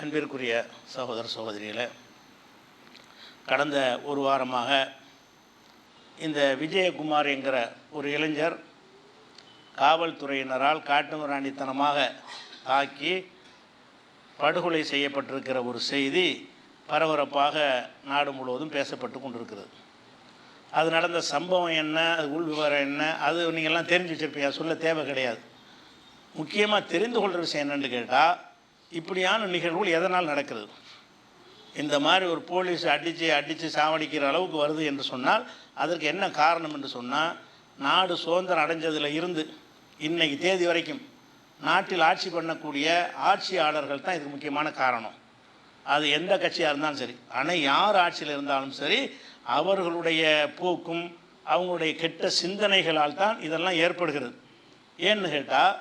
அன்பிற்குரிய சகோதர சகோதரிகளை கடந்த ஒரு வாரமாக இந்த விஜயகுமார் என்கிற ஒரு இளைஞர் காவல்துறையினரால் காட்டுமிராணித்தனமாக தாக்கி படுகொலை செய்யப்பட்டிருக்கிற ஒரு செய்தி பரபரப்பாக நாடு முழுவதும் பேசப்பட்டு கொண்டிருக்கிறது. அது நடந்த சம்பவம் என்ன அது உள் விவரம் என்ன அது நீங்கள்லாம் தெரிஞ்சு வச்சுருப்பீங்க சொல்ல தேவை கிடையாது. முக்கியமாக தெரிந்து கொள்கிற விஷயம் என்னென்னு கேட்டால் இப்படியான நிகழ்வுகள் எதனால் நடக்கிறது இந்த மாதிரி ஒரு போலீஸ் அடித்து அடித்து சாவடிக்கிற அளவுக்கு வருது என்று சொன்னால் அதற்கு என்ன காரணம் என்று சொன்னால் நாடு சுதந்திரம் அடைஞ்சதில் இருந்து இன்றைக்கு தேதி வரைக்கும் நாட்டில் ஆட்சி பண்ணக்கூடிய ஆட்சியாளர்கள் தான் இதுக்கு முக்கியமான காரணம். அது எந்த கட்சியாக இருந்தாலும் சரி ஆனால் யார் ஆட்சியில் இருந்தாலும் சரி அவர்களுடைய போக்கும் அவங்களுடைய கெட்ட சிந்தனைகளால் தான் இதெல்லாம் ஏற்படுகிறது. ஏன்னு கேட்டால்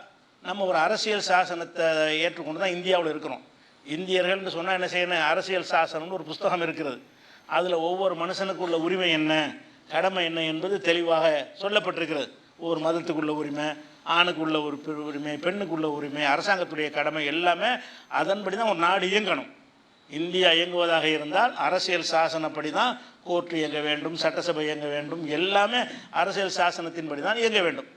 நம்ம ஒரு அரசியல் சாசனத்தை ஏற்றுக்கொண்டு தான் இந்தியாவில் இருக்கிறோம். இந்தியர்கள்னு சொன்னால் என்ன செய்யணும்? அரசியல் சாசனம்னு ஒரு புஸ்தகம் இருக்கிறது. அதில் ஒவ்வொரு மனுஷனுக்கு உள்ள உரிமை என்ன? கடமை என்ன என்பது தெளிவாக சொல்லப்பட்டிருக்கிறது. ஒவ்வொரு மதத்துக்குள்ள உரிமை ஆணுக்கு உள்ள ஒரு பெரு- உரிமை பெண்ணுக்குள்ள உரிமை அரசாங்கத்துடைய கடமை எல்லாமே அதன்படி தான் ஒரு நாடு இயங்கணும். இந்தியா இயங்குவதாக இருந்தால் அரசியல் சாசனப்படி தான் கோர்ட்டு இயங்க வேண்டும் சட்டசபை இயங்க வேண்டும் எல்லாமே அரசியல் சாசனத்தின்படி தான் இயங்க வேண்டும்.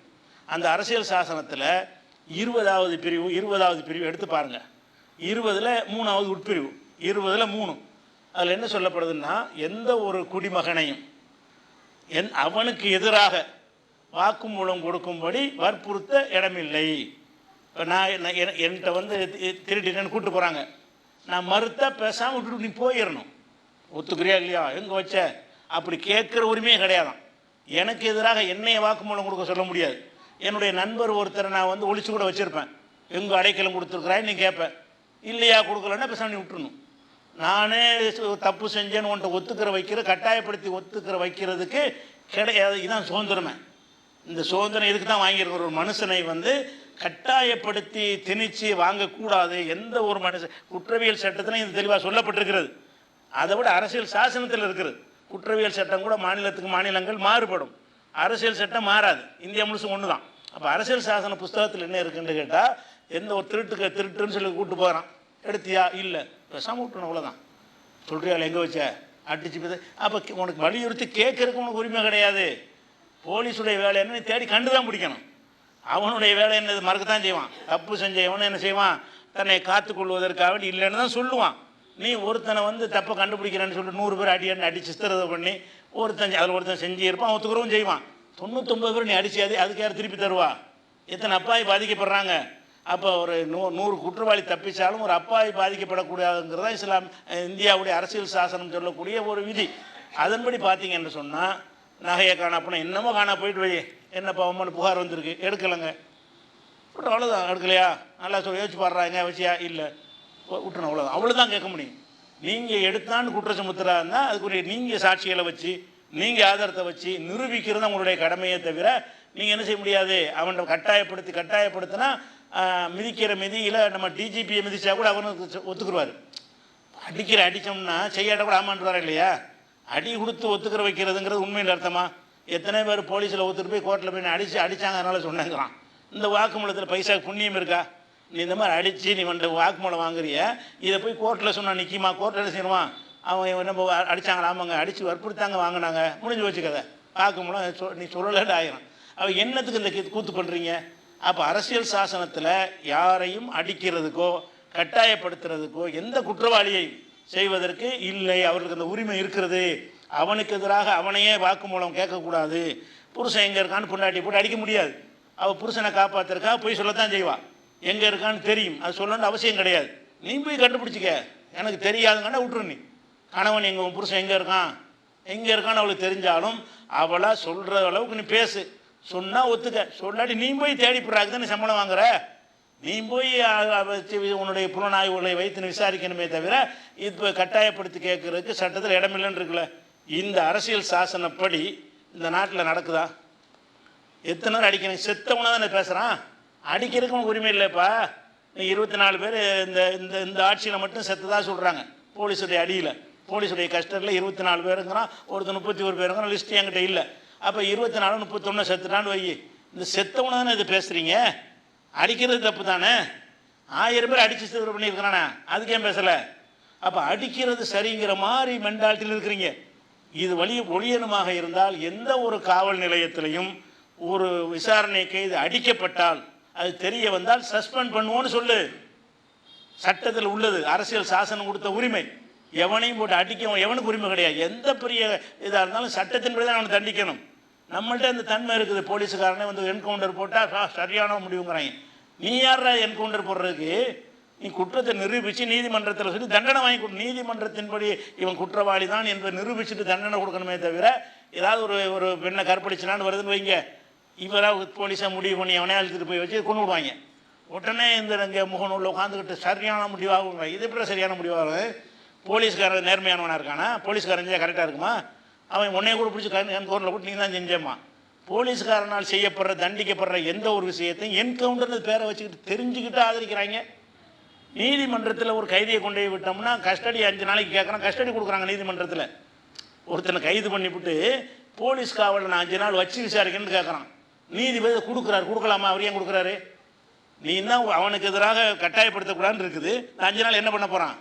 அந்த அரசியல் சாசனத்தில் இருபதாவது பிரிவு இருபதாவது பிரிவு எடுத்து பாருங்கள் இருபதில் மூணாவது உட்பிரிவு இருபதில் மூணு. அதில் என்ன சொல்லப்படுதுன்னா எந்த ஒரு குடிமகனையும் என் அவனுக்கு எதிராக வாக்குமூலம் கொடுக்கும்படி வற்புறுத்த இடமில்லை. இப்போ நான் என்- என்கிட்ட வந்து தி- திருடினேன்னு போகிறாங்க நான் மறுத்தா பேசாமல் விட்டுட்டு நீ போயிடணும் ஒத்துக்குறியா இல்லையா? எங்கே வச்ச? அப்படி கேட்குற உரிமையே கிடையாது எனக்கு எதிராக என்னைய வாக்குமூலம் கொடுக்க சொல்ல முடியாது. என்னுடைய நண்பர் ஒருத்தரை நான் வந்து ஒழிச்சு கூட வச்சுருப்பேன். எங்கே அடைக்கலம் கொடுத்துருக்குறான்னு நீ கேட்பேன் இல்லையா கொடுக்கலன்னா பேசாம நீ நானே தப்பு செஞ்சேன்னு உன்ட்ட ஒத்துக்கிற வைக்கிற கட்டாயப்படுத்தி ஒத்துக்கிற வைக்கிறதுக்கு கிடையாது. இதுதான் சுதந்திரமே. இந்த சுதந்திரம் இதுக்கு தான் வாங்கியிருக்கிற ஒரு மனுஷனை வந்து கட்டாயப்படுத்தி திணிச்சு வாங்கக்கூடாது. எந்த ஒரு மனுஷன் குற்றவியல் சட்டத்திலையும் இது தெளிவாக சொல்லப்பட்டிருக்கிறது. அதை விட அரசியல் சாசனத்தில் இருக்கிறது. குற்றவியல் சட்டம் கூட மாநிலத்துக்கு மாநிலங்கள் மாறுபடும். அரசியல் சட்டம் மாறாது. இந்தியா முழுசும் ஒன்று தான் அப்போ அரசியல் சாசன புஸ்தகத்தில் என்ன இருக்குன்னு கேட்டால் எந்த ஒரு திருட்டுக்கு திருட்டுன்னு சொல்லி கூப்பிட்டு போகிறான் எடுத்தியா? இல்லை. பேசாமல் விட்டுணும் அவ்வளோதான் சொல்றியாள் எங்கே வச்ச? அடிச்சு போய் அப்போ உனக்கு வலியுறுத்தி கேட்கறதுக்கு உனக்கு உரிமை கிடையாது. போலீஸுடைய வேலை என்ன? நீ தேடி கண்டு தான் பிடிக்கணும். அவனுடைய வேலை என்னது மறக்கத்தான் செய்வான். தப்பு செஞ்ச எவனும் என்ன செய்வான்? தன்னை காத்துக் கொள்வதற்காக வேண்டி இல்லைன்னு தான் சொல்லுவான். நீ ஒருத்தனை வந்து தப்பை கண்டுபிடிக்கிறேன்னு சொல்லிட்டு நூறு பேர் அடி அடி அடிச்சு சித்திரதை பண்ணி ஒருத்தன் அதில் ஒருத்தன் செஞ்சு இருப்பான் ஒத்துக்கிறவும் செய்வான். தொண்ணூத்தொம்பது பேர் நீ அடிச்சாது அதுக்கு யார் திருப்பி தருவா? எத்தனை அப்பாவி பாதிக்கப்படுறாங்க? அப்போ ஒரு நூ நூறு குற்றவாளி தப்பிச்சாலும் ஒரு அப்பாவி பாதிக்கப்படக்கூடாதுங்கிறதா இஸ்லாம் இந்தியாவுடைய அரசியல் சாசனம் சொல்லக்கூடிய ஒரு விதி. அதன்படி பார்த்தீங்கன்னு சொன்னால் நகையை காணா போனால் என்னமோ காணா போயிட்டு வை என்ன பாவமான புகார் வந்திருக்கு எடுக்கலைங்க. விட்டுறோம் அவ்வளோதான் எடுக்கலையா? நல்லா சொல்லி யோசிச்சு பாடுறாங்க வச்சியா? இல்லை. விட்டுணும் அவ்வளோதான் அவ்வளோதான் கேட்க முடியும். நீங்கள் எடுத்தான்னு குற்ற சுமத்துறா அதுக்குரிய நீங்கள் சாட்சிகளை வச்சு நீங்கள் ஆதாரத்தை வச்சு நிரூபிக்கிறது தான் உங்களுடைய கடமையே தவிர நீங்கள் என்ன செய்ய முடியாது? அவனை கட்டாயப்படுத்தி கட்டாயப்படுத்தினா மிதிக்கிற மிதியில் நம்ம டிஜிபியை மிதிச்சா கூட அவனுக்கு ஒத்துக்குருவார். அடிக்கிற அடித்தோம்னா செய்யாட்ட கூட ஆமான்றாரா இல்லையா? அடி கொடுத்து ஒத்துக்கிற வைக்கிறதுங்கிறது உண்மையில் அர்த்தமா? எத்தனை பேர் போலீஸில் ஒத்துட்டு போய் கோர்ட்டில் போய் அடித்து அடித்தாங்க அதனால சொன்னாங்கிறான் இந்த வாக்குமூலத்தில் பைசா புண்ணியம் இருக்கா? நீ இந்த மாதிரி அடித்து நீ வந்து வாக்குமூலம் வாங்குறிய இதை போய் கோர்ட்டில் சொன்னால் நிற்கிமா கோர்ட்டில் என்ன செய்யணுமா? அவன் என்ன அடித்தாங்களா ஆமாங்க. அடித்து வற்புறுத்தாங்க வாங்கினாங்க. முடிஞ்சு வச்சு கதை. வாக்குமூலம் சொ- நீ சொல்லலன்னு ஆயிரும். அவள் என்னத்துக்கு இந்த கூத்து பண்ணுறீங்க அப்போ அரசியல் சாசனத்தில் யாரையும் அடிக்கிறதுக்கோ கட்டாயப்படுத்துறதுக்கோ எந்த குற்றவாளியை செய்வதற்கு இல்லை. அவர்களுக்கு அந்த உரிமை இருக்கிறது. அவனுக்கு எதிராக அவனையே வாக்குமூலம் கேட்கக்கூடாது. புருஷன் எங்கே இருக்கான்னு பொண்டாட்டி போட்டு அடிக்க முடியாது. அவள் புருஷனை காப்பாற்றுறக்கா போய் சொல்லத்தான் செய்வாள் எங்கே இருக்கான்னு தெரியும். அது சொல்லணும்னு அவசியம் கிடையாது. நீ போய் கண்டுபிடிச்சிக்க. எனக்கு தெரியாதுங்கன்னா விட்டுரு நீ. கணவன் எங்கள் உன் புருஷன் எங்கே இருக்கான்? எங்கே இருக்கான்னு அவளுக்கு தெரிஞ்சாலும் அவளாக சொல்கிற அளவுக்கு நீ பேசு. சொன்னால் ஒத்துக்க. சொல்லாட்டி நீ போய் தேடி போடுறாக்கு தான் நீ சம்பளம் வாங்குற? நீ போய் உன்னுடைய புலனாய்வுகளை வைத்து விசாரிக்கணுமே தவிர இப்போ கட்டாயப்படுத்தி கேட்கறதுக்கு சட்டத்தில் இடமில்லைன்னு இருக்குல்ல. இந்த அரசியல் சாசனப்படி இந்த நாட்டில் நடக்குதா? எத்தனை நேரம் அடிக்கணும்? செத்தவனை தானே பேசுகிறான் அடிக்கிறதுக்கு உனக்கு உரிமை இல்லைப்பா இருபத்தி நாலு பேர் இந்த இந்த இந்த ஆட்சியில் மட்டும் செத்ததாக சொல்கிறாங்க போலீஸுடைய அடியில். போலீஸுடைய கஸ்டடியில் இருபத்தி நாலு பேருங்கிறான் ஒருத்தர் முப்பத்தி ஒரு பேருங்கிறான் லிஸ்ட் என்கிட்ட இல்லை. அப்போ இருபத்தி நாலு முப்பத்தொன்று செத்துட்டான்னு வை. இந்த செத்தவனை தானே இது பேசுகிறீங்க அடிக்கிறது தப்பு தானே? ஆயிரம் பேர் அடிச்சு சிறு பண்ணியிருக்கிறானே. அதுக்கு ஏன் பேசலை? அப்போ அடிக்கிறது சரிங்கிற மாதிரி மென்டாலிட்டியில் இருக்கிறீங்க. இது வழி ஒழியனுமாக இருந்தால் எந்த ஒரு காவல் நிலையத்திலையும் ஒரு விசாரணை கைது அடிக்கப்பட்டால் அது தெரிய வந்தால் சஸ்பெண்ட் பண்ணுவோன்னு சொல்லு. சட்டத்தில் உள்ளது. அரசியல் சாசனம் கொடுத்த உரிமை. எவனையும் போட்டு அடிக்க எவனுக்கு உரிமை கிடையாது. எந்த பெரிய இதாக இருந்தாலும் சட்டத்தின்படி தான் அவனை தண்டிக்கணும். நம்மள்ட்ட அந்த தன்மை இருக்குது. போலீஸுக்காரனே வந்து என்கவுண்டர் போட்டால் சரியான முடிவுங்கிறாங்க நீ யாரா என்கவுண்டர் போடுறதுக்கு? நீ குற்றத்தை நிரூபித்து நீதிமன்றத்தில் சொல்லி தண்டனை வாங்கி கொடு. நீதிமன்றத்தின்படி இவன் குற்றவாளி தான் என்பதை நிரூபிச்சுட்டு தண்டனை கொடுக்கணுமே தவிர ஏதாவது ஒரு ஒரு பெண்ணை கற்பழிச்சினான்னு வருதுன்னு வைங்க. இவராக போலீஸாக முடிவு பண்ணி அவனே அழுத்துட்டு போய் வச்சு கொண்டு விடுவாங்க. உடனே இந்த இங்கே முகநூலில் உட்காந்துக்கிட்டு சரியான முடிவாகும் இது எப்படி சரியான முடிவாகும்? போலீஸ்காரன் நேர்மையானவனாக இருக்கானா? போலீஸ்காரன் செஞ்சால் கரெக்டாக இருக்குமா? அவன் உன்னைய கூட பிடிச்சி என்கவுண்டரில் போட்டு நீ தான் செஞ்சேம்மா. போலீஸ்காரனால் செய்யப்படுற தண்டிக்கப்படுற எந்த ஒரு விஷயத்தையும் என்கவுண்டர்னு பேரை வச்சுக்கிட்டு தெரிஞ்சுக்கிட்டு ஆதரிக்கிறாங்க. நீதிமன்றத்தில் ஒரு கைதியை கொண்டு போய் விட்டோம்னா கஸ்டடி அஞ்சு நாளைக்கு கேட்குறான் கஸ்டடி கொடுக்குறாங்க நீதிமன்றத்தில். ஒருத்தனை கைது பண்ணிவிட்டு போலீஸ் காவலில் நான் அஞ்சு நாள் வச்சு விசாரிக்கணும்னு கேட்குறான் நீதிபதி கொடுக்குறாரு கொடுக்கலாமா? அவர் ஏன் கொடுக்குறாரு? நீ என்ன அவனுக்கு எதிராக கட்டாயப்படுத்தக்கூடாதுன்னு இருக்குது. அஞ்சு நாள் என்ன பண்ண போகிறான்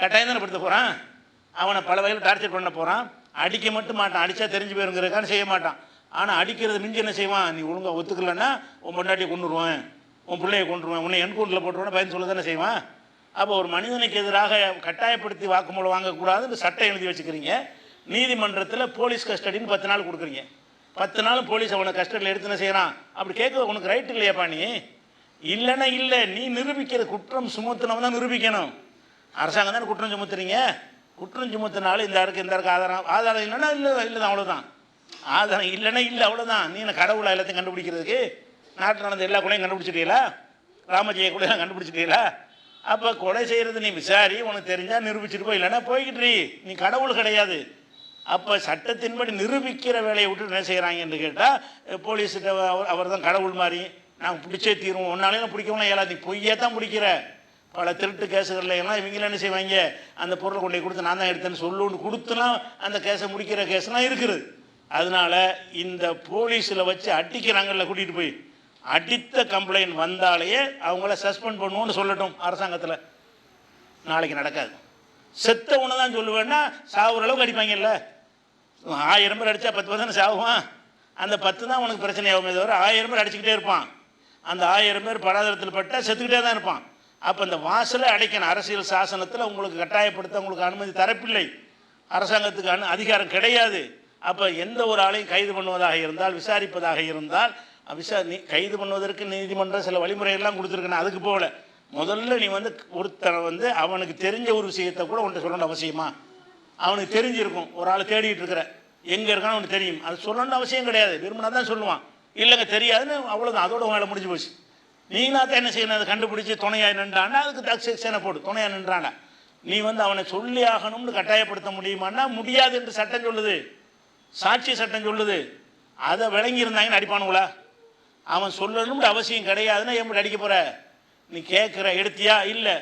கட்டாயம் தானே படுத்த போகிறான் அவனை பல வகையில் டார்ச்சர் பண்ண போகிறான் அடிக்க மட்டும் மாட்டான். அடித்தா தெரிஞ்சு போயிருங்கிறக்கான செய்ய மாட்டான். ஆனால் அடிக்கிறது மிஞ்சி என்ன செய்வான்? நீ ஒழுங்காக ஒத்துக்கலைன்னா உன் பொண்டாட்டியை கொண்டுருவேன் உன் பிள்ளையை கொண்டுருவேன் உன்னை என்கவுண்டரில் போட்டுருவேன் பயன் சொல்ல தானே செய்வான்? அப்போ ஒரு மனிதனுக்கு எதிராக கட்டாயப்படுத்தி வாக்குமூலம் வாங்கக்கூடாதுன்னு சட்டம் எழுதி வச்சுக்கிறீங்க. நீதிமன்றத்தில் போலீஸ் கஸ்டடின்னு பத்து நாள் கொடுக்குறீங்க. பத்து நாள் போலீஸ் அவனை கஸ்டடியில் எடுத்து என்ன செய்கிறான் அப்படி கேட்க உனக்கு ரைட் இல்லையாப்பா நீ? இல்லைன்னா இல்லை. நீ நிரூபிக்கிற குற்றம் சுமத்தினவன் தான் நிரூபிக்கணும். அரசாங்கம் தானே குற்றம் சுமத்துறீங்க? குற்றம் சுமத்தினாலும் இந்த இருக்கு இந்த இருக்கு ஆதாரம். ஆதாரம் இல்லைன்னா இல்லை இல்லை தான் அவ்வளோதான் ஆதாரம் இல்லைன்னா இல்லை அவ்வளோதான் நீ என்ன கடவுளாக எல்லாத்தையும் கண்டுபிடிக்கிறதுக்கு? நாட்டில் நடந்த எல்லா கொலையும் கண்டுபிடிச்சிட்டீங்களா? ராமஜெய கொலையெல்லாம் கண்டுபிடிச்சிட்டீங்களா? அப்போ கொலை செய்கிறது நீ விசாரி உனக்கு தெரிஞ்சால் நிரூபிச்சிட்டு போய் இல்லைன்னா போய்கிட்டு நீ கடவுள் கிடையாது. அப்போ சட்டத்தின்படி நிரூபிக்கிற வேலையை விட்டு என்ன செய்கிறாங்கன்னு கேட்டால் போலீஸ்கிட்ட அவர் அவர் தான் கடவுள் மாதிரி. நாங்கள் பிடிச்சே தீருவோம். ஒன்னாலையும் பிடிக்கவும் இயலாது. பொய்யே தான் பிடிக்கிற. பல திருட்டு கேஸுகளில் எல்லாம் இவங்கள என்ன செய்வாங்க? அந்த பொருளை கொண்டு கொடுத்து நான் தான் எடுத்தேன்னு சொல்லுன்னு கொடுத்துலாம் அந்த கேஸை முடிக்கிற கேஸ்லாம் இருக்குது. அதனால இந்த போலீஸில் வச்சு அடிக்கிறாங்கல்ல கூட்டிகிட்டு போய் அடித்த கம்ப்ளைண்ட் வந்தாலேயே அவங்கள சஸ்பெண்ட் பண்ணுவோன்னு சொல்லட்டும் அரசாங்கத்தில். நாளைக்கு நடக்காது. செத்தவனை தான் சொல்லுவேன்னா சாகுற அளவுக்கு அடிப்பாங்கல்ல? ஆயிரம் பேர் அடித்தா பத்து பர்சன்ட் சாகுவான் அந்த பத்து தான் உனக்கு பிரச்சனையாகுமே தவிர ஆயிரம் பேர் அடிச்சுக்கிட்டே இருப்பான். அந்த ஆயிரம் பேர் படாதரத்தில் பட்டால் செத்துக்கிட்டே தான் இருப்பான். அப்போ இந்த வாசலை அடைக்கணும். அரசியல் சாசனத்தில் உங்களுக்கு கட்டாயப்படுத்த உங்களுக்கு அனுமதி தரப்பில்லை. அரசாங்கத்துக்கு அனு அதிகாரம் கிடையாது. அப்போ எந்த ஒரு ஆளையும் கைது பண்ணுவதாக இருந்தால் விசாரிப்பதாக இருந்தால் விசா நீ கைது பண்ணுவதற்கு நீதிமன்றம் சில வழிமுறைகள்லாம் கொடுத்துருக்கணும். அதுக்கு போகல. முதல்ல நீ வந்து ஒருத்தனை வந்து அவனுக்கு தெரிஞ்ச ஒரு விஷயத்தை கூட உன்ட்ட சொல்லணும் அவசியமா? அவனுக்கு தெரிஞ்சிருக்கும். ஒரு ஆள் தேடிட்டு இருக்கிற. எங்கே இருக்கான்னு அவனுக்கு தெரியும். அது சொல்லணும்னு அவசியம் கிடையாது. விரும்பினா தான் சொல்லுவான். இல்லைங்க தெரியாதுன்னு அவ்வளோதான் அதோட உங்களால் முடிஞ்சு போச்சு. நீங்களா தான் என்ன செய்யணும்? அதை கண்டுபிடிச்சி துணையாக நின்றான்னா அதுக்கு தக் செக்ஷனை போடு. துணையாக நின்றானா நீ வந்து அவனை சொல்லி ஆகணும்னு கட்டாயப்படுத்த முடியுமான்னா முடியாது என்று சட்டம் சொல்லுது. சாட்சி சட்டம் சொல்லுது. அதை விளங்கியிருந்தாங்கன்னு அடிப்பானுங்களா? அவன் சொல்லணும்னு அவசியம் கிடையாதுன்னா எப்படி அடிக்க போகிற நீ கேட்குற எடுத்தியா? இல்லை.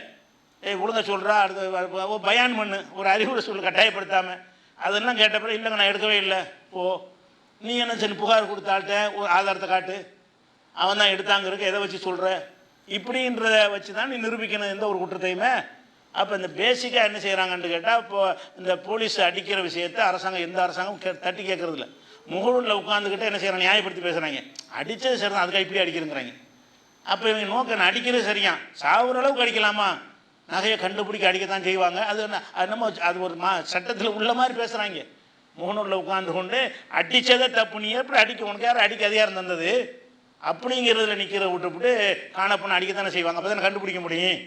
ஏய் ஒழுங்கா சொல்கிறா அடுத்து பயான் பண்ணு. ஒரு அறிவுரை சொல்லு கட்டாயப்படுத்தாமல் அதெல்லாம் கேட்ட பிறகு இல்லைங்க நான் எடுக்கவே இல்லை. ஓ நீ என்ன சரி புகார் கொடுத்தாள்கிட்ட ஒரு ஆதாரத்தை காட்டு. அவன் தான் எடுத்தாங்கிறதுக்கு எதை வச்சு சொல்கிற இப்படின்றத வச்சு தான் நீ நிரூபிக்கணும் எந்த ஒரு குற்றத்தையுமே. அப்போ இந்த பேசிக்காக என்ன செய்கிறாங்கன்னு கேட்டால் இப்போ இந்த போலீஸ் அடிக்கிற விஷயத்தை அரசாங்கம் எந்த அரசாங்கம் கே தட்டி கேட்கறதில்ல. முகநூலில் உட்காந்துக்கிட்டு என்ன செய்கிறாங்க நியாயப்படுத்தி பேசுகிறாங்க அடித்தது சரி தான் அதுக்காக இப்படி அடிக்கிறேங்கிறாங்க. அப்போ இவங்க நோக்க நான் அடிக்கிறது சரியா சாகுற அளவுக்கு அடிக்கலாமா? நகையை கண்டுபிடிக்க அடிக்கத்தான் செய்வாங்க. அது என்ன அது நம்ம அது ஒரு மா சட்டத்தில் உள்ள மாதிரி பேசுகிறாங்க முகநூலில் உட்காந்து கொண்டு அடித்ததே தப்பு நீ எப்படி அடிக்க? உனக்கு யாரும் அடிக்க அதிகாரம் தந்தது? அப்படிங்கிறதுல நிற்கிற விட்டுவிட்டு காணப்பண்ண அடிக்கத்தானே செய்வாங்க. அப்போ தானே கண்டுபிடிக்க முடியும்.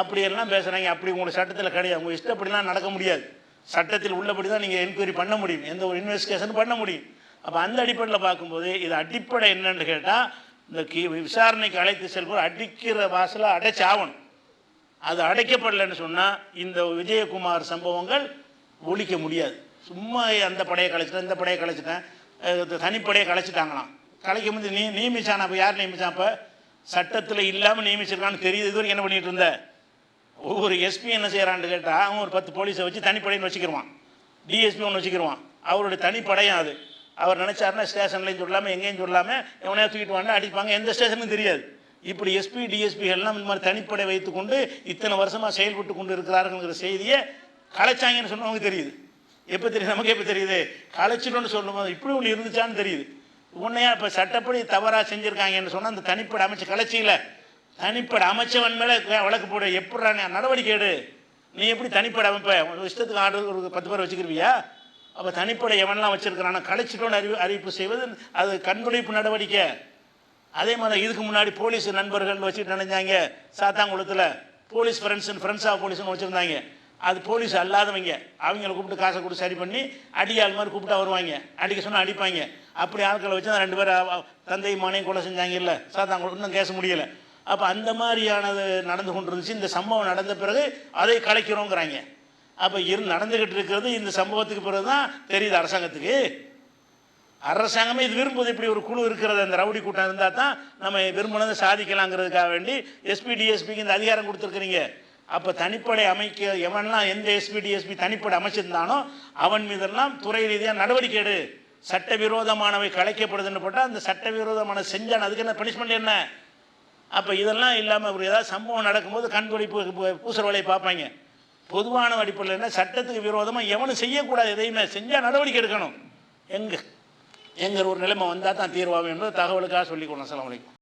அப்படியெல்லாம் பேசுகிறாங்க அப்படி உங்களுக்கு சட்டத்தில் கிடையாது. உங்கள் இஷ்டப்படிலாம் நடக்க முடியாது. சட்டத்தில் உள்ளபடி தான் நீங்கள் என்கொயரி பண்ண முடியும். எந்த ஒரு இன்வெஸ்டிகேஷன் பண்ண முடியும். அப்போ அந்த அடிப்படையில் பார்க்கும்போது இது அடிப்படை என்னன்னு கேட்டால் இந்த கி விசாரணைக்கு அழைத்து செல்பவர் அடிக்கிற வாசலை அடைச்சாவணும் அது அடைக்கப்படலைன்னு சொன்னால் இந்த விஜயகுமார் சம்பவங்கள் ஒழிக்க முடியாது. சும்மா அந்த படையை கலைச்சிட்டேன் இந்த படையை கலைச்சிட்டேன். தனிப்படையை கலைச்சிட்டாங்களாம். கலைக்கும் போது நீ நியமிச்சான்? அப்போ யார் நியமிச்சான் அப்போ? சட்டத்தில் இல்லாமல் நியமிச்சிருக்கான்னு தெரியுது. வரைக்கும் என்ன பண்ணிகிட்டு இருந்த? ஒவ்வொரு எஸ்பி என்ன செய்கிறான்னு கேட்டால் அவன் ஒரு பத்து போலீஸை வச்சு தனிப்படைன்னு வச்சுக்கிடுவான் டிஎஸ்பி ஒன்று வச்சுக்கிடுவான் அவருடைய தனிப்படையும் அது. அவர் நினச்சாருன்னா ஸ்டேஷன்லையும் சொல்லாமல் எங்கேயும் சொல்லாமல் எவனையா தூக்கிட்டு வாங்க அடிப்பாங்க. எந்த ஸ்டேஷனும் தெரியாது. இப்படி எஸ்பி டிஎஸ்பிகள்லாம் இந்த மாதிரி தனிப்படை வைத்துக்கொண்டு இத்தனை வருஷமாக செயல்பட்டு கொண்டு இருக்கிறாருங்கிற செய்தியை கலைச்சாங்கன்னு சொன்னவங்க தெரியுது. எப்போ தெரியுது? நமக்கு எப்போ தெரியுது? கலைச்சிட்டோன்னு சொல்லும்போது இப்படி ஒன்று இருந்துச்சான்னு தெரியுது. உன்னையா இப்போ சட்டப்படி தவறாக செஞ்சுருக்காங்கன்னு சொன்னால் அந்த தனிப்பட அமைச்ச கலைச்சியில் தனிப்பட அமைச்சவன் மேலே வழக்கு போடு எப்படா நீ நடவடிக்கை எடு? நீ எப்படி தனிப்பட அமைப்பை? இஷ்டத்துக்கு ஆர்டர் ஒரு பத்து பேர் வச்சுக்கிருவியா? அப்போ தனிப்படை எவன்லாம் வச்சுருக்கிறான் கலைச்சிட்டோன்னு அறிவி அறிவிப்பு செய்வது அது கண்துடைப்பு நடவடிக்கை. அதே மாதிரி இதுக்கு முன்னாடி போலீஸ் நண்பர்கள் வச்சுட்டு நினைஞ்சாங்க சாத்தாங்குளத்தில் போலீஸ் ஃப்ரெண்ட்ஸ் ஃப்ரெண்ட்ஸ் ஆஃப் போலீஸ்னு வச்சுருந்தாங்க. அது போலீஸ் அல்லாதவங்க. அவங்கள கூப்பிட்டு காசை கொடுத்து சரி பண்ணி அடியாள் மாதிரி கூப்பிட்டா வருவாங்க. அடிக்க சொன்னால் அடிப்பாங்க. அப்படி ஆட்களை வச்சு அந்த ரெண்டு பேரும் தந்தையும் தந்தை மனையும் கொலை செஞ்சாங்க இல்லை சாத்தாங்குளம் இன்னும் கேச முடியலை. அப்போ அந்த மாதிரியானது நடந்து கொண்டு இருந்துச்சு இந்த சம்பவம் நடந்த பிறகு அதை கலைக்கிறோங்கிறாங்க. அப்போ இரு நடந்துக்கிட்டு இருக்கிறது இந்த சம்பவத்துக்கு பிறகு தான் தெரியுது அரசாங்கத்துக்கு. அரசாங்கமே இது விரும்புவது இப்படி ஒரு குழு இருக்கிறது. அந்த ரவுடி கூட்டம் இருந்தால் தான் நம்ம விரும்பினதை சாதிக்கலாங்கிறதுக்காக வேண்டி எஸ்பி டிஎஸ்பிக்கு இந்த அதிகாரம் கொடுத்துருக்குறீங்க. அப்போ தனிப்படை அமைக்க எவன்லாம் எந்த எஸ்பி டிஎஸ்பி தனிப்படை அமைச்சிருந்தானோ அவன் மீதெல்லாம் துறை ரீதியாக நடவடிக்கை எடு. சட்டவிரோதமானவை கலைக்கப்படுதுன்னு போட்டால் அந்த சட்டவிரோதமான செஞ்சான் அதுக்கு என்ன பனிஷ்மெண்ட் என்ன? அப்போ இதெல்லாம் இல்லாமல் ஒரு ஏதாவது சம்பவம் நடக்கும்போது கண்துடைப்பு பூசுற வேலையை பார்ப்பாங்க. பொதுவான அடிப்படையில் என்ன? சட்டத்துக்கு விரோதமாக எவனும் செய்யக்கூடாது எதையுமே. செஞ்சால் நடவடிக்கை எடுக்கணும். எங்கே எங்கள் ஒரு நிலைமை வந்தால் தான் தீர்வாகும் என்பது தகவலுக்காக சொல்லிக் கொடுங்க அஸ்ஸலாமு வலைக்கும்